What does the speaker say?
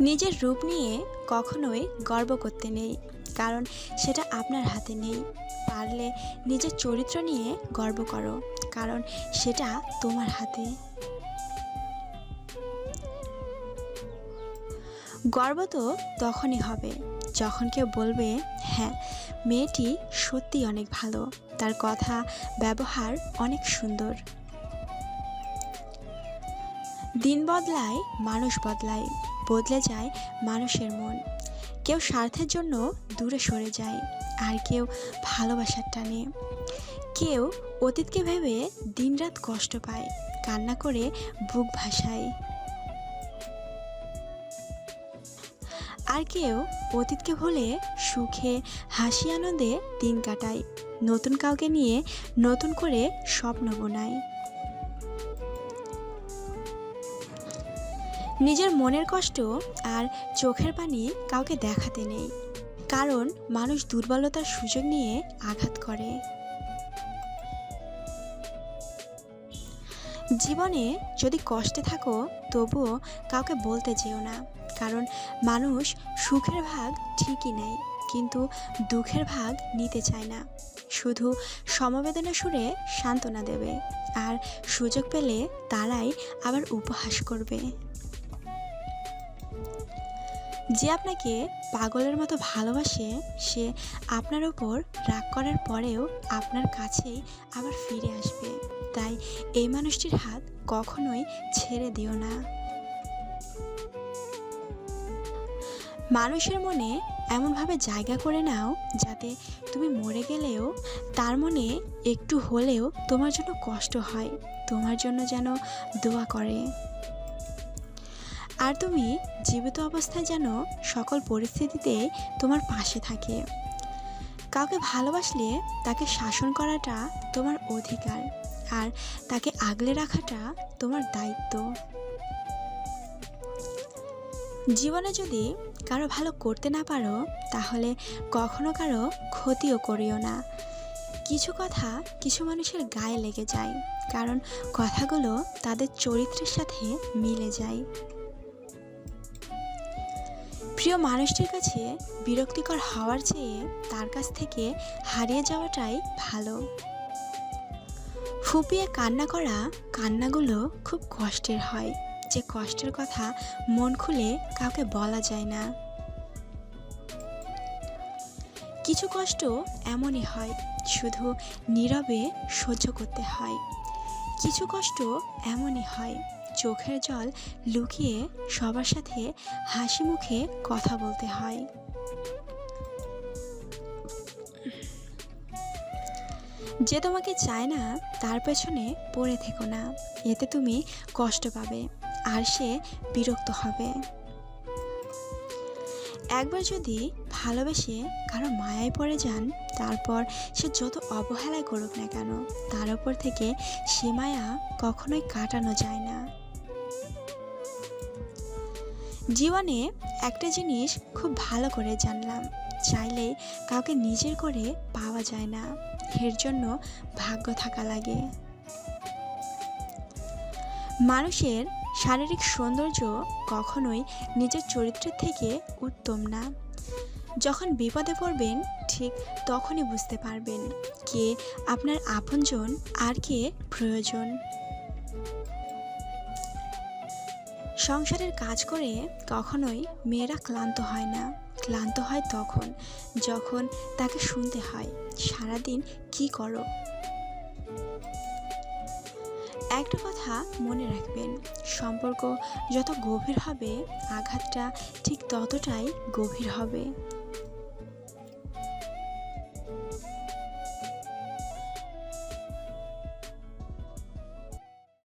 নিজের রূপ নিয়ে কখনোই গর্ব করতে নেই, কারণ সেটা আপনার হাতে নেই। পারলে নিজের চরিত্র নিয়ে গর্ব করো, কারণ সেটা তোমার হাতে। গর্ব তো তখনই হবে যখন কেউ বলবে হ্যাঁ মেয়েটি সত্যি অনেক ভালো, তার কথা, ব্যবহার অনেক সুন্দর। দিন বদলায়, মানুষ বদলায়। বদলে যায় মানুষের মন। কেউ স্বার্থের জন্য দূরে সরে যায়, আর কেউ ভালোবাসার টানে। কেউ অতীতকে ভেবে দিনরাত কষ্ট পায়, কান্না করে বুক ভাসায়। আর কেউ অতীতকে ভুলে সুখে, হাসি আনন্দে দিন কাটায়, নতুন কাউকে নিয়ে নতুন করে স্বপ্ন বোনায়। নিজের মনের কষ্ট আর চোখের পানি কাউকে দেখাতে নেই। কারণ মানুষ দুর্বলতার সুযোগ নিয়ে আঘাত করে। জীবনে যদি কষ্টে থাকো, তবুও কাউকে বলতে যেও না। কারণ মানুষ সুখের ভাগ ঠিকই নেয়, কিন্তু দুঃখের ভাগ নিতে চায় না। শুধু সমবেদনা সুরে সান্ত্বনা দেবে, আর সুযোগ পেলে তারাই আবার উপহাস করবে। যে আপনাকে পাগলের মতো ভালোবাসে, সে আপনার ওপর রাগ করার পরেও আপনার কাছেই আবার ফিরে আসবে। তাই এই মানুষটির হাত কখনোই ছেড়ে দিও না। মানুষের মনে এমনভাবে জায়গা করে নাও যাতে তুমি মরে গেলেও তার মনে একটু হলেও তোমার জন্য কষ্ট হয়। তোমার জন্য যেন দোয়া করে। আর তুমি জীবিত অবস্থায় যেন সকল পরিস্থিতিতে তোমার পাশে থাকে। কাউকে ভালোবাসলে তাকে শাসন করাটা তোমার অধিকার আর তাকে আগলে রাখাটা তোমার দায়িত্ব। জীবনে যদি কারও ভালো করতে না পারো, তাহলে কখনো কারও ক্ষতিও করিও না। কিছু কথা কিছু মানুষের গায়ে লেগে যায়, কারণ কথাগুলো তাদের চরিত্রের সাথে মিলে যায়। প্রিয় মানুষটির কাছে বিরক্তিকর হওয়ার চেয়ে তার কাছ থেকে হারিয়ে যাওয়াটাই ভালো। ফুপিয়ে কান্না করা কান্নাগুলো খুব কষ্টের হয়। যে কষ্টের কথা মন খুলে কাউকে বলা যায় না। কিছু কষ্ট এমনই হয়, শুধু নীরবে সহ্য করতে হয়। কিছু কষ্ট এমনই হয় চোখের জল লুকিয়ে সবার সাথে হাসি মুখে কথা বলতে হয়। যে তোমাকে চায় না, তার পেছনে পড়ে থেকো না। এতে তুমি কষ্ট পাবে আর সে বিরক্ত হবে। একবার যদি ভালোবেসে কারও মায়ায় পড়ে যান, তারপর সে যত অবহেলায় করুক না কেন, তার ওপর থেকে সে মায়া কখনোই কাটানো যায় না। জীবনে একটা জিনিস খুব ভালো করে জানলাম। চাইলে কাউকে নিজের করে পাওয়া যায় না। এর জন্য ভাগ্য থাকা লাগে। মানুষের শারীরিক সৌন্দর্য কখনোই নিজের চরিত্রের থেকে উত্তম না। যখন বিপদে পড়বেন, ঠিক তখনই বুঝতে পারবেন কে আপনার আপনজন আর কে প্রয়োজন। সংসারের কাজ করে কখনোই মেয়েরা ক্লান্ত হয় না। ক্লান্ত হয় তখন, যখন তাকে শুনতে হয়, সারাদিন কি করো? একটা কথা মনে রাখবেন, সম্পর্ক যত গভীর হবে, আঘাতটা ঠিক ততটাই গভীর হবে।